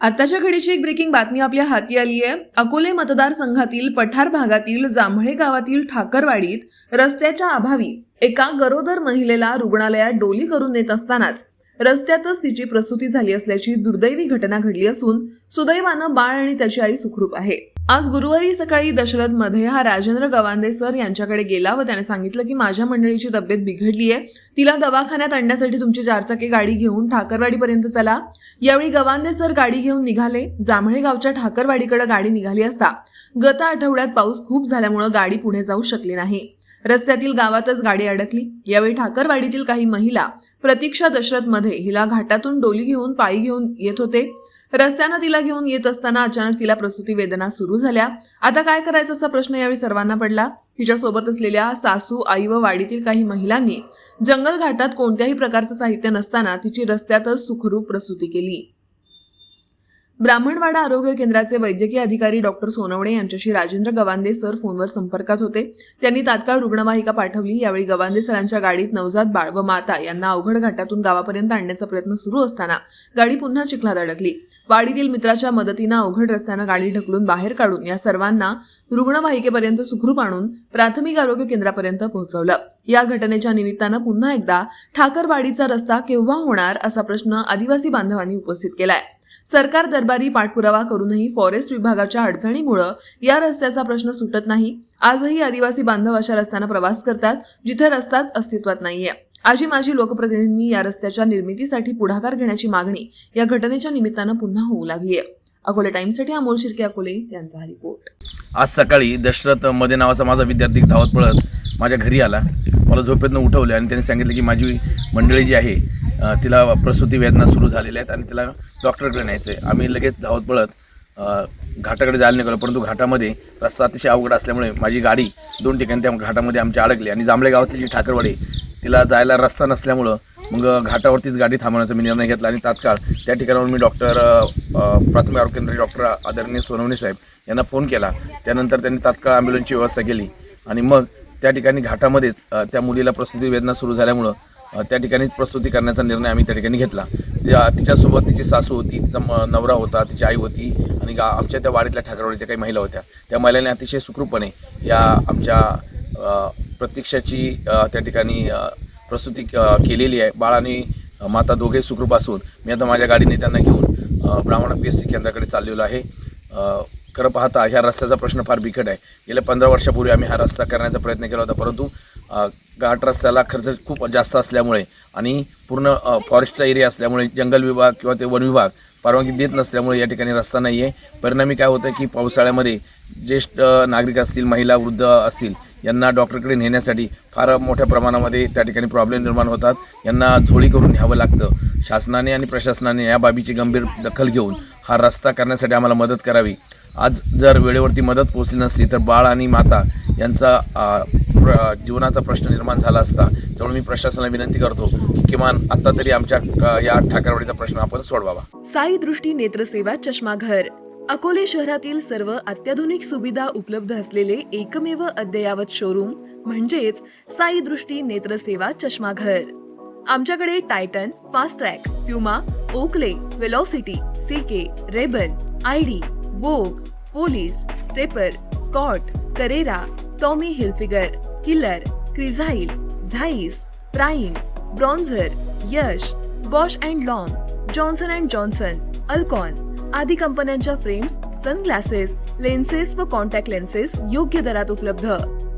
आताच्या घडीची एक ब्रेकिंग बातमी आपल्या हाती आली आहे. अकोले मतदारसंघातील पठार भागातील जांभळे गावातील ठाकरवाडीत रस्त्याच्या अभावी एका गरोदर महिलेला रुग्णालयात डोली करून नेत असतानाच रस्त्यातच तिची प्रसूती झाली असल्याची दुर्दैवी घटना घडली असून सुदैवानं बाळ आणि त्याची आई सुखरूप आहे. आज गुरुवारी सकाळी दशरथमध्ये हा राजेंद्र गवांदे सर यांच्याकडे गेला व त्याने सांगितलं की माझ्या मंडळीची तब्येत बिघडली आहे. तिला दवाखान्यात आणण्यासाठी तुमची चारचाकी गाडी घेऊन ठाकरवाडीपर्यंत चला. यावेळी गवांदे सर गाडी घेऊन निघाले. जांभळे गावच्या ठाकरवाडीकडे गाडी निघाली असता. गत आठवड्यात पाऊस खूप झाल्यामुळं गाडी पुढे जाऊ शकली नाही. रस्त्यातील गावातच गाडी अडकली. यावेळी ठाकरवाडीतील काही महिला प्रतीक्षा दशरथमध्ये हिला घाटातून डोली घेऊन पायी घेऊन येत होते. रस्त्यानं तिला घेऊन येत असताना अचानक तिला प्रसूती वेदना सुरू झाल्या. आता काय करायचं असा प्रश्न यावेळी सर्वांना पडला. तिच्या सोबत असलेल्या सासू आई व वाडीतील काही महिलांनी जंगल घाटात कोणत्याही प्रकारचं साहित्य नसताना तिची रस्त्यातच सुखरूप प्रसूती केली. ब्राह्मणवाडा आरोग्य केंद्राचे वैद्यकीय अधिकारी डॉक्टर सोनवणे यांच्याशी राजेंद्र गवांदे सर फोनवर संपर्कात होते. त्यांनी तात्काळ रुग्णवाहिका पाठवली. यावेळी गवांदे सरांच्या गाडीत नवजात बाळ व माता यांना अवघड घाटातून गावापर्यंत आणण्याचा प्रयत्न सुरू असताना गाडी पुन्हा चिखलात अडकली. वाडीतील मित्राच्या मदतीनं अवघड रस्त्यानं गाडी ढकलून बाहेर काढून या सर्वांना रुग्णवाहिकेपर्यंत सुखरूप आणून प्राथमिक आरोग्य केंद्रापर्यंत पोहोचवलं. या घटनेच्या निमित्तानं पुन्हा एकदा ठाकरवाडीचा रस्ता केव्हा होणार असा प्रश्न आदिवासी बांधवांनी उपस्थित केलाय. सरकार दरबारी पाठपुरावा करूनही फॉरेस्ट विभागाच्या अडचणीमुळं या रस्त्याचा प्रश्न सुटत नाही. आजही आदिवासी बांधव अशा रस्त्यानं प्रवास करतात जिथे रस्ताच अस्तित्वात नाहीये. आजी माजी लोकप्रतिनिधींनी या रस्त्याच्या निर्मितीसाठी पुढाकार घेण्याची मागणी या घटनेच्या निमित्तानं पुन्हा होऊ लागली आहे अकोले टाइम्ससाठी अमोल शिर्के अकोले यांचा हा रिपोर्ट. आज सकाळी दशरथमध्ये नावाचा माझा विद्यार्थी धावत पळत माझ्या घरी आला. मला झोपेतनं उठवलं आणि त्यांनी सांगितलं की माझी मंडळी जी आहे तिला प्रसूती वेदना सुरू झालेल्या आहेत आणि तिला डॉक्टरकडे न्यायचं आहे आम्ही लगेच धावत पळत घाटाकडे जायला निघालो परंतु घाटामध्ये रस्ता अतिशय अवघड असल्यामुळे माझी गाडी दोन ठिकाणी त्या घाटामध्ये आमची अडकली आणि जांभळे गावातली जी ठाकरवाडी तिला जायला रस्ता नसल्यामुळं मग घाटावरतीच गाडी थांबवण्याचा मी निर्णय घेतला आणि तात्काळ त्या ठिकाणावर मी डॉक्टर प्राथमिक आरोग्य केंद्र डॉक्टर आदरणीय सोनवणे साहेब यांना फोन केला. त्यानंतर त्यांनी तात्काळ ॲम्ब्युलन्सची व्यवस्था केली आणि मग त्या ठिकाणी घाटामध्येच त्या मुलीला प्रसूती वेदना सुरू झाल्यामुळं त्या ठिकाणीच प्रस्तुती करण्याचा निर्णय आम्ही त्या ठिकाणी घेतला. त्या तिच्यासोबत तिची सासू होती तिचा नवरा होता तिची आई होती आणि गा आमच्या त्या वाडीतल्या ठाकरवाडीच्या काही महिला होत्या. त्या महिलांनी अतिशय सुखरूपपणे या आमच्या प्रत्यक्षाची प्रतीक्षाची त्या ठिकाणी प्रस्तुती केलेली आहे. बाळ आणि माता दोघे सुखरूप असून मी आता माझ्या गाडीने त्यांना घेऊन ब्राह्मणा ब्राह्मण पी एस सी केंद्राकडे चाललेलो आहे. खरं पाहता ह्या रस्त्याचा प्रश्न फार बिकट आहे. गेल्या पंधरा वर्षापूर्वी आम्ही हा रस्ता करण्याचा प्रयत्न केला होता परंतु घाट रस्त्याला खर्च खूप जास्त असल्यामुळे आणि पूर्ण फॉरेस्टचा एरिया असल्यामुळे जंगल विभाग किंवा ते वन विभाग परवानगी देत नसल्यामुळे या ठिकाणी रस्ता नाही आहे परिणामी काय होतं की पावसाळ्यामध्ये ज्येष्ठ नागरिक असतील महिला वृद्ध असतील यांना डॉक्टरकडे नेण्यासाठी फार मोठ्या प्रमाणामध्ये त्या ठिकाणी प्रॉब्लेम निर्माण होतात. यांना झोळी करून न्यावं लागतं. शासनाने आणि प्रशासनाने या बाबीची गंभीर दखल घेऊन हा रस्ता करण्यासाठी आम्हाला मदत करावी. आज जर वेळेवरती मदत पोहोचली नसली तर बाळ आणि माता यांचा प्र जीवनाचा प्रश्न निर्माण झाला असता त्यामुळे मी प्रशासनाला विनंती करतो की किमान आत्ता तरी आमच्या या ठाकरवाडीचा प्रश्न आपण सोडवावा. साई दृष्टी नेत्रसेवा चष्माघर. अकोले शहरातील सर्व अत्याधुनिक सुविधा उपलब्ध असलेले एकमेव अद्ययावत शोरूम म्हणजेच साई दृष्टी नेत्रसेवा चष्माघर. आमच्याकडे Titan Fastrack Puma Oakley Velocity CK Ray Ban ID Vogue Police Stepper Scott Carrera Tommy Hilfiger. Killer Crizal Zeiss Prime Bronzer Yash Bausch and Lomb Johnson and Johnson Alcon आदी कंपन्यांच्या फ्रेम्स सनग्लासेस लेन्सेस व contact lenses योग्य दरात उपलब्ध.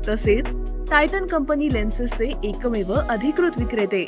तसेच Titan company लेन्सेसचे एकमेव अधिकृत विक्रेते.